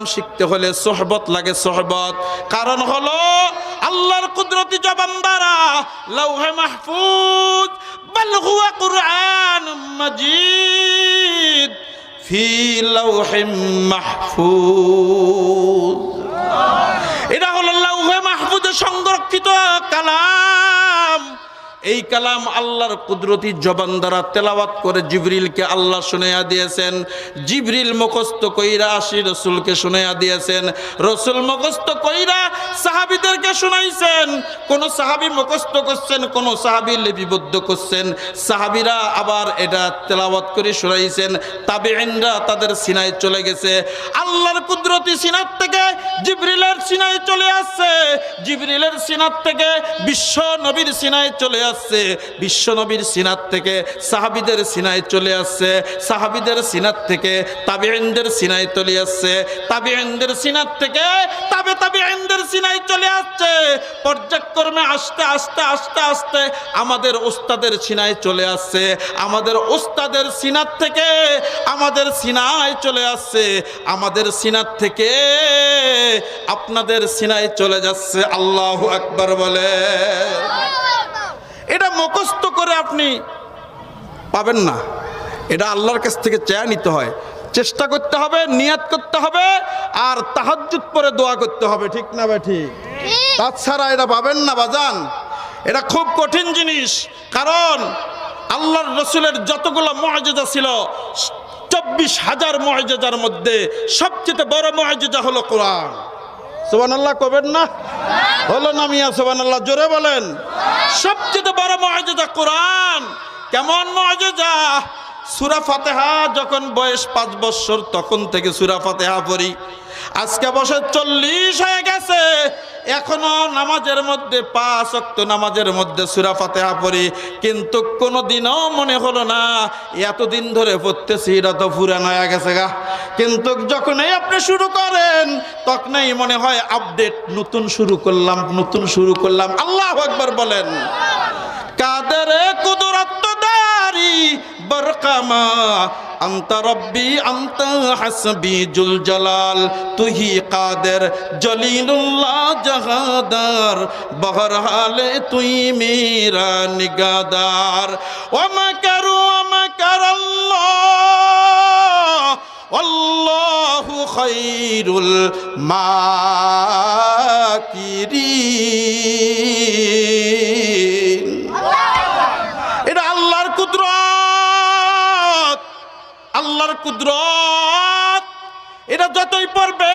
শিখতে হলে সোহবত লাগে সোহবত। কারণ হলো আল্লাহর কুদরতি জবান দ্বারা লৌহে মাহফুজ, বল হুয়া কুরআন মাজিদ ফি লৌহে মাহফুজ। এটা হলো লৌহে মাহফুজে সংরক্ষিত কালাম। এই কালাম আল্লাহর কুদরতি জবান দ্বারা তেলাওয়াত করে জিবরিলকে আল্লাহ শুনাইয়া দিয়েছেন। জিবরিল মুখস্থ কইরা আসি রসুলকে শুনাইয়া দিয়েছেন। রসুল মুখস্থ কইরা সাহাবিদেরকে শুনাইছেন। কোন সাহাবি মুখস্থ করছেন, কোন সাহাবি লিপিবদ্ধ করছেন। সাহাবিরা আবার এটা তেলাওয়াত করে শুনাইছেন। তাবেইনরা তাদের সিনায় চলে গেছে। আল্লাহর কুদরতি সিনার থেকে জিবরিলের সিনায় চলে আসছে। জিবরিলের সিনার থেকে বিশ্ব নবীর সিনায় চলে আসছে বিশ্ব নবীর সিনার থেকে সাহাবিদের সিনায় চলে আসছে, সাহাবিদের সিনার থেকে তাবিআইনদের সিনায় চলে আসছে তাবিআইনদের সিনার থেকে তাবে তাবিআইনদের সিনায় চলে আসছে। পর্যায়ক্রমে আস্তে আস্তে আস্তে আস্তে আমাদের ওস্তাদের সিনায় চলে আসছে, আমাদের ওস্তাদের সিনার থেকে আমাদের সিনায় চলে আসছে, আমাদের সিনার থেকে আপনাদের সিনায় চলে যাচ্ছে, আল্লাহ আকবার বলে। এটা মুখস্থ করে আপনি পাবেন না। এটা আল্লাহর কাছ থেকে চেয়ে নিতে হয়। চেষ্টা করতে হবে নিয়াত করতে হবে আর তাহাজ্জুদ পরে দোয়া করতে হবে। ঠিক না ভাই ঠিক? তাছাড়া এটা পাবেন না বাজান। এটা খুব কঠিন জিনিস কারণ আল্লাহর রসুলের যতগুলো মর্যাদা ছিল চব্বিশ হাজার মর্যাদার মধ্যে সবচেয়ে বড় মর্যাদা হলো কোরআন। সোবান আল্লাহ কবেন না? হলো না মিয়া সোবান আল্লাহ জোরে বলেন। সবচেয়ে মর্যাদা কোরআন। কেমন মর্যাদা? সুরা ফাতেহা যখন বয়স পাঁচ বছর, তখন থেকে সুরা ফাতেহা পড়ি। আজকে বছর চল্লিশ হয়ে গেছে। এখনও নামাজের মধ্যে, পাঁচ অক্ত নামাজের মধ্যে সুরা ফাতেহা পড়ি। কিন্তু কোনো দিনও মনে হলো না, এতদিন ধরে পড়তেছি, এটা তো পুরানো হয়ে গেছে গা। কিন্তু যখনই আপনি শুরু করেন, তখনই মনে হয়, আপডেট, নতুন শুরু করলাম, নতুন শুরু করলাম। আল্লাহ একবার বলেন। কাদের কুদরতদারি বরকামা? আন্ত রব্বি, আন্ত হাসবি জুল জলাল। তুহি কাদের জলিলুল্লাহ জাহাদার? বহরহালে তুই মেরা নিগাদার। ওমা কারু ওমা কারাল্লাহ আল্লাহু খাইরুল মাকিরিন। আল্লাহর কুদরত এটা যতই পড়বে